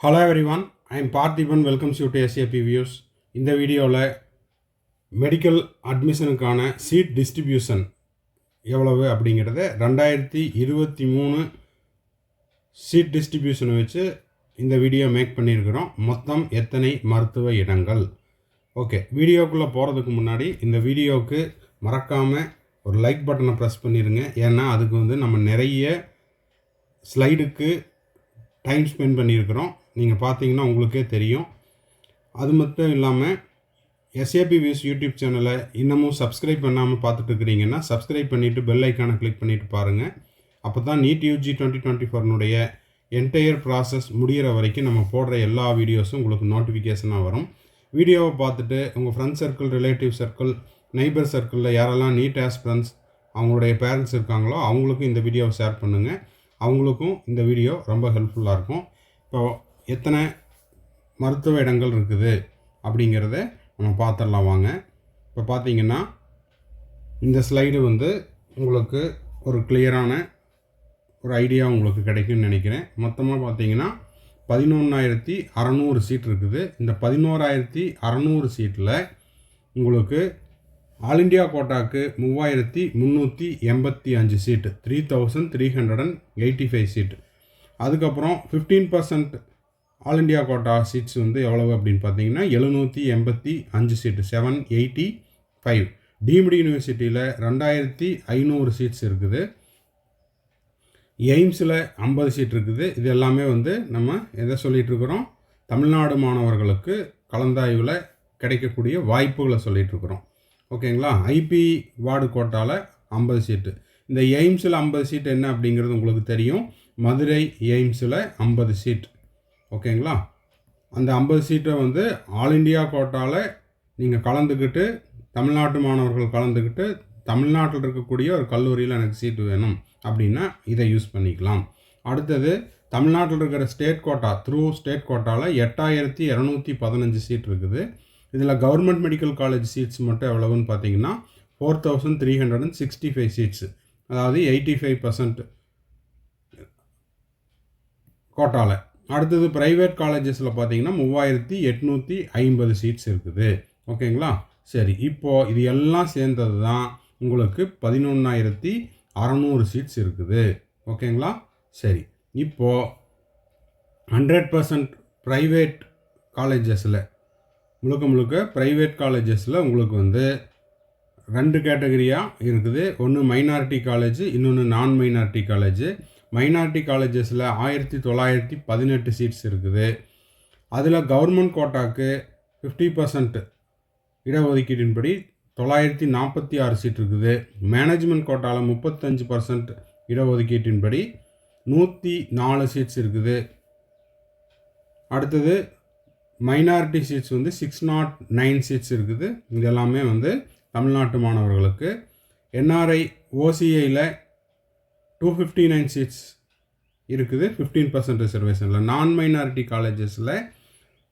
Hello every one I am Parthiban welcomes you to SAP views இந்த வீடியோவில் medical அட்மிஷனுக்கான seat distribution எவ்வளவு அப்படிங்கிறத ரெண்டாயிரத்தி இருபத்தி மூணு சீட் டிஸ்ட்ரிபியூஷனை வச்சு இந்த வீடியோ மேக் பண்ணியிருக்கிறோம். மொத்தம் எத்தனை மருத்துவ இடங்கள்? ஓகே வீடியோக்குள்ளே போகிறதுக்கு முன்னாடி இந்த வீடியோவுக்கு மறக்காமல் ஒரு லைக் பட்டனை ப்ரெஸ் பண்ணிடுங்க ஏன்னா அதுக்கு வந்து நம்ம நிறைய ஸ்லைடுக்கு டைம் ஸ்பெண்ட் பண்ணியிருக்கிறோம். நீங்கள் பார்த்தீங்கன்னா உங்களுக்கே தெரியும். அது மட்டும் இல்லாமல் எஸ்ஏபி வியூஸ் யூடியூப் சேனலை இன்னமும் சப்ஸ்கிரைப் பண்ணாமல் பார்த்துட்டு இருக்கிறீங்கன்னா சப்ஸ்கிரைப் பண்ணிவிட்டு பெல் ஐக்கானை கிளிக் பண்ணிவிட்டு பாருங்கள் அப்போ தான் நீட் யூஜி டுவெண்ட்டி டுவெண்ட்டி ஃபோர்னுடைய என்டையர் ப்ராசஸ் முடிகிற வரைக்கும் நம்ம போடுற எல்லா வீடியோஸும் உங்களுக்கு நோட்டிஃபிகேஷனாக வரும். வீடியோவை பார்த்துட்டு உங்கள் friends circle relative circle neighbour சர்க்கிளில் யாரெல்லாம் நீட் ஆஸ்பிரன்ஸ் அவங்களுடைய பேரண்ட்ஸ் இருக்காங்களோ அவங்களுக்கும் இந்த வீடியோவை ஷேர் பண்ணுங்கள் அவங்களுக்கும் இந்த வீடியோ ரொம்ப ஹெல்ப்ஃபுல்லாக இருக்கும். இப்போ எத்தனை மருத்துவ இடங்கள் இருக்குது அப்படிங்கிறத நம்ம பார்த்துடலாம் வாங்க. இப்போ பார்த்தீங்கன்னா இந்த ஸ்லைடு வந்து உங்களுக்கு ஒரு கிளியரான ஒரு ஐடியா உங்களுக்கு கிடைக்கும்னு நினைக்கிறேன். மொத்தமாக பார்த்தீங்கன்னா பதினொன்றாயிரத்தி அறநூறு சீட் இருக்குது. இந்த பதினோராயிரத்தி அறநூறு சீட்டில் உங்களுக்கு ஆல் இண்டியா கோட்டாக்கு மூவாயிரத்தி முந்நூற்றி எண்பத்தி அஞ்சு சீட்டு three thousand three hundred and eighty five சீட்டு அதுக்கப்புறம் fifteen percent all India quota seats வந்து எவ்வளவு அப்படின்னு பார்த்தீங்கன்னா எழுநூற்றி எண்பத்தி அஞ்சு சீட்டு செவன் எயிட்டி ஃபைவ் டீம்டு யூனிவர்சிட்டியில் ரெண்டாயிரத்தி ஐநூறு சீட்ஸ் இருக்குது. எய்ம்ஸில் ஐம்பது சீட் இருக்குது. இது எல்லாமே வந்து நம்ம எதை சொல்லிகிட்டு இருக்கிறோம்? தமிழ்நாடு மாணவர்களுக்கு கலந்தாய்வில் கிடைக்கக்கூடிய வாய்ப்புகளை சொல்லிகிட்டு இருக்கிறோம். ஓகேங்களா? ஐபி வார்டு கோட்டாவில் ஐம்பது சீட்டு இந்த எய்ம்ஸில் ஐம்பது சீட் என்ன அப்படிங்கிறது உங்களுக்கு தெரியும். மதுரை எய்ம்ஸில் ஐம்பது சீட் ஓகேங்களா? அந்த ஐம்பது சீட்டை வந்து ஆல் இண்டியா கோட்டாவில் நீங்கள் கலந்துக்கிட்டு தமிழ்நாட்டு மாணவர்கள் கலந்துக்கிட்டு தமிழ்நாட்டில் இருக்கக்கூடிய ஒரு கல்லூரியில் எனக்கு சீட்டு வேணும் அப்படின்னா இதை யூஸ் பண்ணிக்கலாம். அடுத்தது தமிழ்நாட்டில் இருக்கிற ஸ்டேட் கோட்டா த்ரூ ஸ்டேட் கோட்டாவில் எட்டாயிரத்தி இரநூத்தி பதினஞ்சு சீட் இருக்குது. இதில் கவர்மெண்ட் மெடிக்கல் காலேஜ் சீட்ஸ் மட்டும் எவ்வளவுன்னு பார்த்தீங்கன்னா four thousand three hundred and sixty five seats. அதாவது எயிட்டி ஃபைவ் பர்சன்ட் கோட்டாவில் அடுத்தது ப்ரைவேட் காலேஜஸில் பார்த்தீங்கன்னா மூவாயிரத்தி எட்நூற்றி ஐம்பது சீட்ஸ் இருக்குது. ஓகேங்களா சரி இப்போது இது எல்லாம் சேர்ந்தது தான் உங்களுக்கு பதினொன்றாயிரத்தி அறநூறு சீட்ஸ் இருக்குது. ஓகேங்களா சரி இப்போது ஹண்ட்ரட் பர்சன்ட் ப்ரைவேட் காலேஜஸில் முழுக்க முழுக்க ப்ரைவேட் காலேஜஸில் உங்களுக்கு வந்து ரெண்டு கேட்டகரியாக இருக்குது. ஒன்று மைனாரிட்டி காலேஜ் இன்னொன்று நான் மைனாரிட்டி காலேஜ் மைனாரிட்டி காலேஜஸில் ஆயிரத்தி தொள்ளாயிரத்தி பதினெட்டு சீட்ஸ் இருக்குது. அதில் கவர்மெண்ட் கோட்டாக்கு ஃபிஃப்டி பர்சன்ட் இடஒதுக்கீட்டின்படி தொள்ளாயிரத்தி நாற்பத்தி ஆறு சீட் இருக்குது. மேனேஜ்மெண்ட் கோட்டாவில் முப்பத்தஞ்சு பர்சன்ட் இடஒதுக்கீட்டின்படி நூற்றி நாலு சீட்ஸ் இருக்குது. அடுத்தது மைனாரிட்டி சீட்ஸ் வந்து சிக்ஸ் நாட் நைன் சீட்ஸ் இருக்குது. இது எல்லாமே வந்து தமிழ்நாட்டு மாணவர்களுக்கு. என்ஆர்ஐ ஓசிஐயில் டூ ஃபிஃப்டி நைன் சீட்ஸ் இருக்குது ஃபிஃப்டீன் பர்சன்ட் ரிசர்வேஷனில் நான் மைனாரிட்டி காலேஜஸில்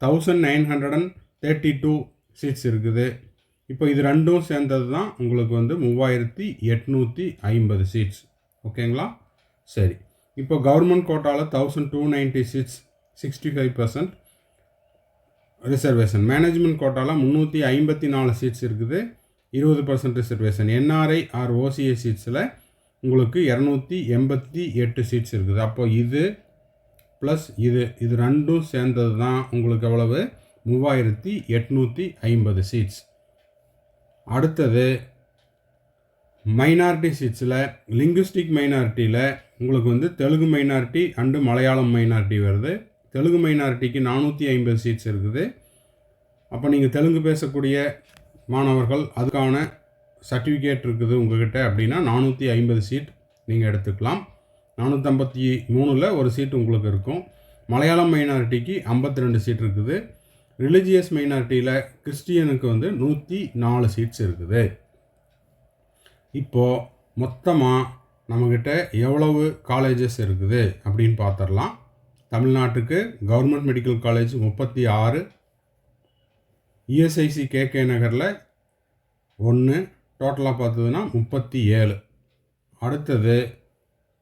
thousand nine hundred and thirty two seats இருக்குது. இப்போ இது ரெண்டும் சேர்ந்தது தான் உங்களுக்கு வந்து மூவாயிரத்தி எட்நூற்றி ஐம்பது சீட்ஸ் ஓகேங்களா சரி. இப்போ கவர்மெண்ட் கோட்டாவில் thousand two ninety seats sixty five percent reservation management கோட்டாவில் முந்நூற்றி ஐம்பத்தி நாலு சீட்ஸ் இருக்குது இருபது percent reservation NRI or OCA சீட்ஸில் உங்களுக்கு இரநூத்தி எண்பத்தி எட்டு சீட்ஸ் இருக்குது. அப்போ இது ப்ளஸ் இது இது ரெண்டும் சேர்ந்தது தான் உங்களுக்கு எவ்வளவு? மூவாயிரத்தி எட்நூற்றி ஐம்பது சீட்ஸ் அடுத்தது மைனாரிட்டி சீட்ஸில் லிங்குஸ்டிக் மைனாரிட்டியில் உங்களுக்கு வந்து Telugu minority and Malayalam minority வருது. தெலுங்கு மைனாரிட்டிக்கு நானூற்றி ஐம்பது சீட்ஸ் இருக்குது. அப்போ நீங்கள் தெலுங்கு பேசக்கூடிய மாணவர்கள் அதுக்கான சர்டிஃபிகேட் இருக்குது உங்ககிட்ட அப்படின்னா நானூற்றி ஐம்பது சீட் நீங்கள் எடுத்துக்கலாம். நானூற்றம்பத்தி மூணில் ஒரு சீட் உங்களுக்கு இருக்கும். மலையாளம் மைனாரிட்டிக்கு ஐம்பத்தி ரெண்டு சீட் இருக்குது. ரிலிஜியஸ் மைனாரிட்டியில் கிறிஸ்டியனுக்கு வந்து நூற்றி நாலு சீட்ஸ் இருக்குது. இப்போது மொத்தமாக நம்மக்கிட்ட எவ்வளவு காலேஜஸ் இருக்குது அப்படின்னு பார்த்துடலாம் தமிழ்நாட்டுக்கு கவர்மெண்ட் மெடிக்கல் காலேஜ் முப்பத்தி ஆறு. இஎஸ்ஐசி கேகே நகரில் ஒன்று டோட்டலாக பார்த்ததுன்னா முப்பத்தி ஏழு. அடுத்தது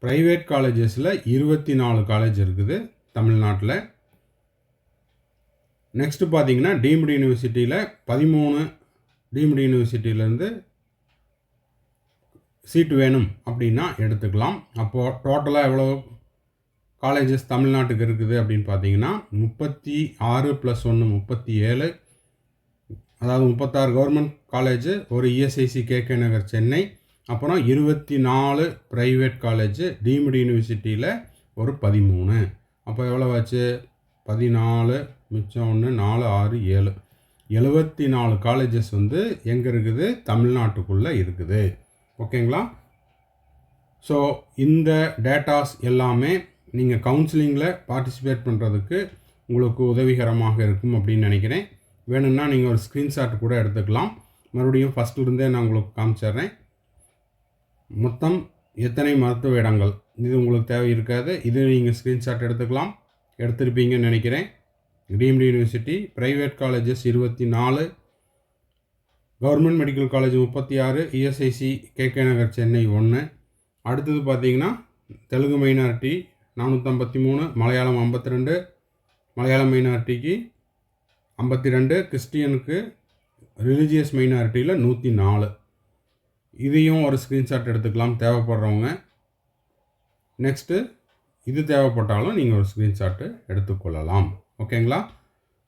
ப்ரைவேட் காலேஜஸில் இருபத்தி நாலு காலேஜ் இருக்குது தமிழ்நாட்டில். நெக்ஸ்ட்டு பார்த்தீங்கன்னா டீம்டு யூனிவர்சிட்டியில் பதிமூணு டீம்டு யூனிவர்சிட்டியிலேருந்து சீட்டு வேணும் அப்படின்னா எடுத்துக்கலாம். அப்போது டோட்டலாக எவ்வளோ காலேஜஸ் தமிழ்நாட்டுக்கு இருக்குது அப்படின்னு பார்த்தீங்கன்னா முப்பத்தி ஆறு ப்ளஸ் ஒன்று முப்பத்தி ஏழு. அதாவது முப்பத்தாறு கவர்மெண்ட் காலேஜ் ஒரு இஎஸ்ஐசி இஎஸ்ஐசி கேகே நகர் சென்னை அப்புறம் இருபத்தி நாலு ப்ரைவேட் காலேஜ் டீம்டு யூனிவர்சிட்டியில் ஒரு பதிமூணு. அப்போ எவ்வளோ ஆச்சு பதினாலு மிச்சம் ஒன்று நாலு ஆறு ஏழு. எழுபத்தி நாலு காலேஜஸ் வந்து எங்கே இருக்குது? தமிழ்நாட்டுக்குள்ளே இருக்குது. ஓகேங்களா? ஸோ இந்த டேட்டாஸ் எல்லாமே நீங்கள் கவுன்சிலிங்கில் பார்ட்டிசிபேட் பண்ணுறதுக்கு உங்களுக்கு உதவிகரமாக இருக்கும் அப்படின்னு நினைக்கிறேன். வேணும்னா நீங்கள் ஒரு ஸ்க்ரீன்ஷாட் கூட எடுத்துக்கலாம். மறுபடியும் ஃபஸ்ட்லேருந்தே நான் உங்களுக்கு காமிச்சிடுறேன். மொத்தம் எத்தனை மருத்துவ இடங்கள்? இது உங்களுக்கு தேவை இருக்காது. இது நீங்கள் ஸ்க்ரீன்ஷாட் எடுத்துக்கலாம். எடுத்திருப்பீங்கன்னு நினைக்கிறேன். டீம்டு யூனிவர்சிட்டி ப்ரைவேட் காலேஜஸ் இருபத்தி நாலு கவர்மெண்ட் மெடிக்கல் காலேஜ் முப்பத்தி ஆறு இஎஸ்ஐசி கேகே நகர் சென்னை ஒன்று அடுத்தது பார்த்தீங்கன்னா தெலுங்கு மைனாரிட்டி நானூற்றம்பத்தி மூணு மலையாளம் ஐம்பத்தி ரெண்டு மலையாளம் மைனாரிட்டிக்கு ஐம்பத்தி ரெண்டு கிறிஸ்டியனுக்கு ரிலீஜியஸ் மைனாரிட்டியில் நூற்றி நாலு. இதையும் ஒரு ஸ்க்ரீன்ஷாட் எடுத்துக்கலாம் தேவைப்படுறவங்க. நெக்ஸ்ட்டு இது தேவைப்பட்டாலும் நீங்கள் ஒரு ஸ்க்ரீன்ஷாட்டு எடுத்துக்கொள்ளலாம். ஓகேங்களா?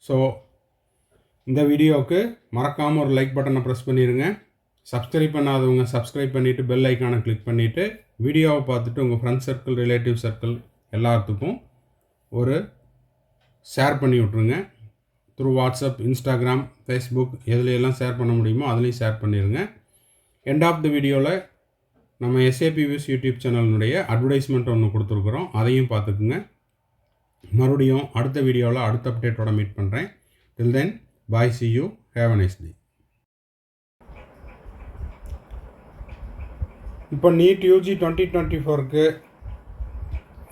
ஸோ இந்த வீடியோவுக்கு மறக்காமல் ஒரு லைக் பட்டனை ப்ரெஸ் பண்ணிடுங்க சப்ஸ்கிரைப் பண்ணாதவங்க சப்ஸ்கிரைப் பண்ணிவிட்டு பெல் ஐக்கானை கிளிக் பண்ணிவிட்டு வீடியோவை பார்த்துட்டு உங்கள் ஃப்ரெண்ட்ஸ் சர்க்கிள் ரிலேட்டிவ் சர்க்கிள் எல்லாத்துக்கும் ஒரு ஷேர் பண்ணி விட்ருங்க த்ரூ வாட்ஸ்அப் இன்ஸ்டாகிராம் ஃபேஸ்புக் எதுலையெல்லாம் ஷேர் பண்ண முடியுமோ அதுலேயும் ஷேர் பண்ணிடுங்க எண்ட் ஆஃப் த வீடியோவில் நம்ம எஸ்ஏபி வியூஸ் யூடியூப் சேனலினுடைய அட்வர்டைஸ்மெண்ட் ஒன்று கொடுத்துருக்குறோம். அதையும் பார்த்துக்குங்க. மறுபடியும் அடுத்த வீடியோவில் அடுத்த அப்டேட்டோட மீட் பண்ணுறேன் till then bye see you have a nice day இப்போ நீட் யூஜி டுவெண்ட்டி டுவெண்ட்டி ஃபோருக்கு